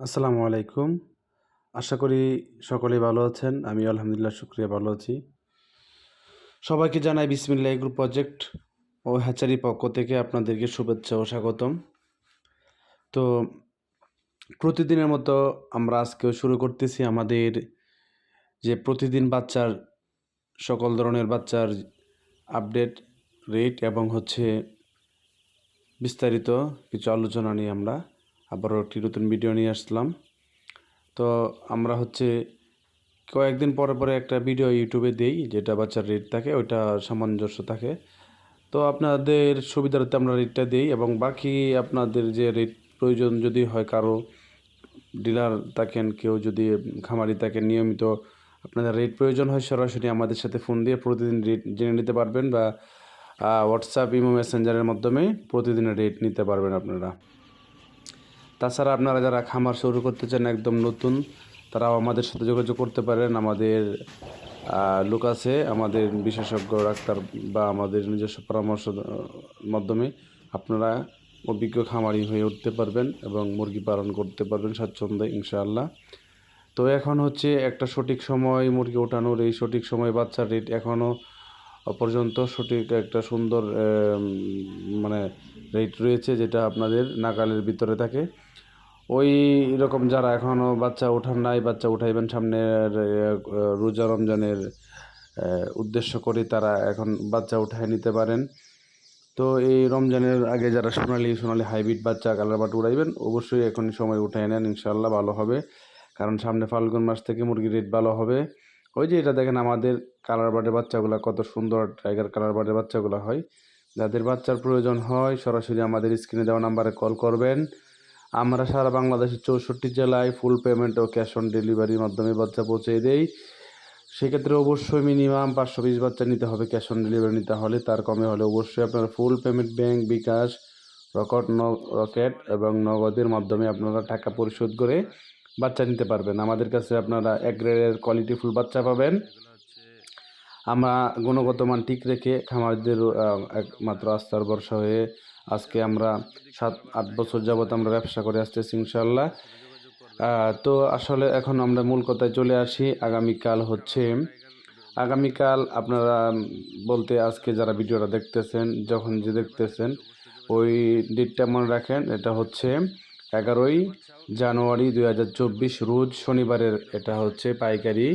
আসসালামু আলাইকুম। আশা করি সকলেই ভালো আছেন। আমি আলহামদুলিল্লাহ শুক্রিয়া, ভালো আছি। সবাইকে জানাই বিসমিল্লাহ গ্রুপ প্রজেক্ট ও হ্যাচারি পক্ষ থেকে আপনাদেরকে শুভেচ্ছা ও স্বাগতম। তো প্রতিদিনের মতো আমরা আজকেও শুরু করতেছি আমাদের যে প্রতিদিন বাচ্চার সকল ধরনের বাচ্চার আপডেট, রেট এবং হচ্ছে বিস্তারিত কিছু আলোচনা নিয়ে আমরা আবারও একটি নতুন ভিডিও নিয়ে আসলাম। তো আমরা হচ্ছে কয়েকদিন পরে পরে একটা ভিডিও ইউটিউবে দিই, যেটা বাচ্চার রেট থাকে, ওইটা সামঞ্জস্য থাকে। তো আপনাদের সুবিধার্থে আমরা রেটটা দিই এবং বাকি আপনাদের যে রেট প্রয়োজন যদি হয় কারও ডিলার থাকেন, কেউ যদি খামারি থাকেন, নিয়মিত আপনাদের রেট প্রয়োজন হয় সরাসরি আমাদের সাথে ফোন দিয়ে প্রতিদিন রেট জেনে নিতে পারবেন বা হোয়াটসঅ্যাপ ইমো মেসেঞ্জারের মাধ্যমে প্রতিদিনের রেট নিতে পারবেন আপনারা। তাছাড়া আপনারা যারা খামার শুরু করতে চান একদম নতুন, তারাও আমাদের সাথে যোগাযোগ করতে পারেন। আমাদের লোক আছে, আমাদের বিশেষজ্ঞ ডাক্তার বা আমাদের নিজস্ব পরামর্শ মাধ্যমে আপনারা অভিজ্ঞ খামারি হয়ে উঠতে পারবেন এবং মুরগি পালন করতে পারবেন স্বাচ্ছন্দ্যে, ইনশাআল্লাহ। তো এখন হচ্ছে একটা সঠিক সময় মুরগি ওঠানোর, এই সঠিক সময় বাচ্চার রেট এখনও পর্যন্ত সঠিক একটা সুন্দর মানে রেট রয়েছে যেটা আপনাদের নাগালের ভিতরে থাকে। ওই রকম যারা এখনও বাচ্চা ওঠান নাই, বাচ্চা উঠাইবেন সামনের রোজা রমজানের উদ্দেশ্য করে তারা এখন বাচ্চা উঠায় নিতে পারেন। তো এই রমজানের আগে যারা সোনালি সোনালি হাইব্রিড বাচ্চা, কালার বাট উড়াইবেন, অবশ্যই এখন সময় উঠাই নেন ইনশাল্লাহ ভালো হবে। কারণ সামনে ফাল্গুন মাস থেকে মুরগির রেট ভালো হবে। ওই যে এটা দেখেন আমাদের কালার বার্ডের বাচ্চাগুলো কত সুন্দর টাইগার কালার বার্ডের বাচ্চাগুলো হয়। যাদের বাচ্চার প্রয়োজন হয়, সরাসরি আমাদের স্ক্রিনে দেওয়া নাম্বারে কল করবেন। আমরা সারা বাংলাদেশের চৌষট্টি জেলায় ফুল পেমেন্ট ও ক্যাশ অন ডেলিভারির মাধ্যমে বাচ্চা পৌঁছে দেই। সেক্ষেত্রে অবশ্যই মিনিমাম পাঁচশো পিস বাচ্চা নিতে হবে ক্যাশ অন ডেলিভারি নিতে হলে। তার কমে হলে অবশ্যই আপনারা full payment bank bKash Rocket Rocket এবং নগদের মাধ্যমে আপনারা টাকা পরিশোধ করে বাচ্চা নিতে পারবেন। আমাদের কাছে আপনারা এক গ্রেডের কোয়ালিটি ফুল বাচ্চা পাবেন। আমরা গুণগত মান ঠিক রেখে খামারদের একমাত্র আস্থার ভরসা হয়ে আজকে আমরা সাত, আট বছর যাবৎ আমরা ব্যবসা করে আসতেছি ইনশাল্লাহ তো আসলে এখন আমরা মূল কথায় চলে আসি, আগামীকাল হচ্ছে, আগামীকাল আপনারা বলতে আজকে যারা ভিডিওটা দেখতেছেন, যখন যে দেখতেছেন, ওই ডেটটা মনে রাখেন, এটা হচ্ছে এগারোই জানুয়ারি দুই হাজার চব্বিশ, রোজ শনিবারের এটা হচ্ছে পাইকারি,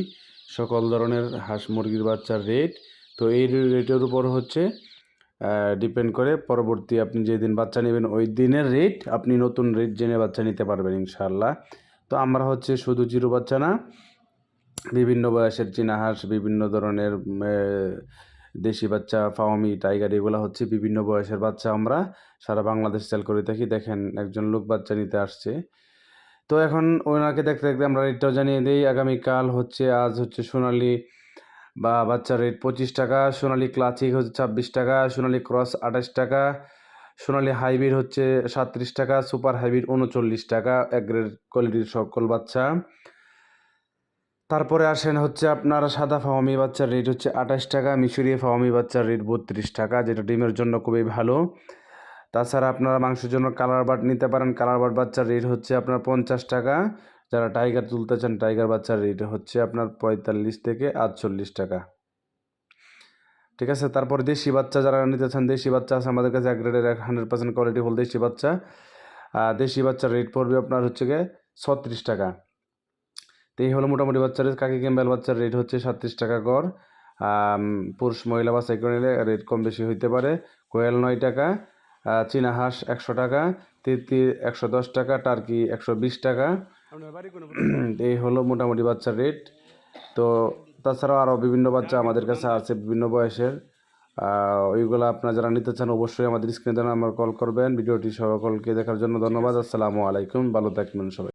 সকল ধরনের হাঁস মুরগির বাচ্চার রেট তো এই রেটের উপর হচ্ছে ডিপেন্ড করে পরবর্তী আপনি যেদিন বাচ্চা নেবেন, ওই দিনের রেট আপনি নতুন রেট জেনে বাচ্চা নিতে পারবেন ইনশাল্লাহ তো আমরা হচ্ছে শুধু জিরো বাচ্চা না, বিভিন্ন বয়সের চীনা হাঁস, বিভিন্ন ধরনের দেশি বাচ্চা ফাওয়ামি টাইগার এগুলো হচ্ছে বিভিন্ন বয়সের বাচ্চা আমরা সারা বাংলাদেশ সেল করে থাকি। দেখেন একজন লোক বাচ্চা নিতে আসছে। তো এখন ওনাকে দেখতে দেখতে আমরা রেটটাও জানিয়ে দিই। আগামীকাল হচ্ছে, আজ হচ্ছে সোনালি বা বাচ্চার রেট পঁচিশ টাকা, সোনালি ক্লাসিক হচ্ছে ছাব্বিশ টাকা, সোনালি ক্রস আঠাশ টাকা, সোনালি হাইব্রিড হচ্ছে সাতত্রিশ টাকা সুপার হাইব্রিড উনচল্লিশ টাকা, এক গ্রেড কোয়ালিটির সকল বাচ্চা। তারপরে আসেন হচ্ছে আপনার সাদা ফাওয়ামি বাচ্চার রেট হচ্ছে আঠাশ টাকা, মিশরীয় ফাওয়ামি বাচ্চার রেট বত্রিশ টাকা, যেটা ডিমের জন্য খুবই ভালো। তাছাড়া আপনারা মাংসের জন্য কালার বাট নিতে পারেন। কালার বাট বাচ্চার রেট হচ্ছে আপনার পঞ্চাশ টাকা। যারা টাইগার তুলতে চান টাইগার বাচ্চার রেট হচ্ছে আপনার পঁয়তাল্লিশ থেকে আটচল্লিশ টাকা। ঠিক আছে? তারপর দেশি বাচ্চা যারা নিতে চান, দেশি বাচ্চা আছে আমাদের কাছে এক গ্রেডের এক হান্ড্রেড পার্সেন্ট কোয়ালিটি ফুল দেশি বাচ্চা। দেশি বাচ্চার রেট পড়বে আপনার হচ্ছে গিয়ে ছত্রিশ টাকা। তো এই হলো মোটামুটি বাচ্চার কাকি ক্যাম্বেল বাচ্চার রেট হচ্ছে সাতত্রিশ টাকা গড়। পুরুষ মহিলা বা নিলে রেট কম বেশি হইতে পারে। কোয়েল নয় টাকা চীনা হাঁস একশো টাকা তিতির একশো দশ টাকা টার্কি একশো বিশ টাকা। এই হলো মোটামুটি বাচ্চার রেট তো তাছাড়াও আরও বিভিন্ন বাচ্চা আমাদের কাছে আছে বিভিন্ন বয়সের। ওইগুলো আপনারা যারা নিতে চান অবশ্যই আমাদের স্ক্রিনে আমার কল করবেন। ভিডিওটি সকলকে দেখার জন্য ধন্যবাদ। আসসালামু আলাইকুম। ভালো থাকবেন সবাই।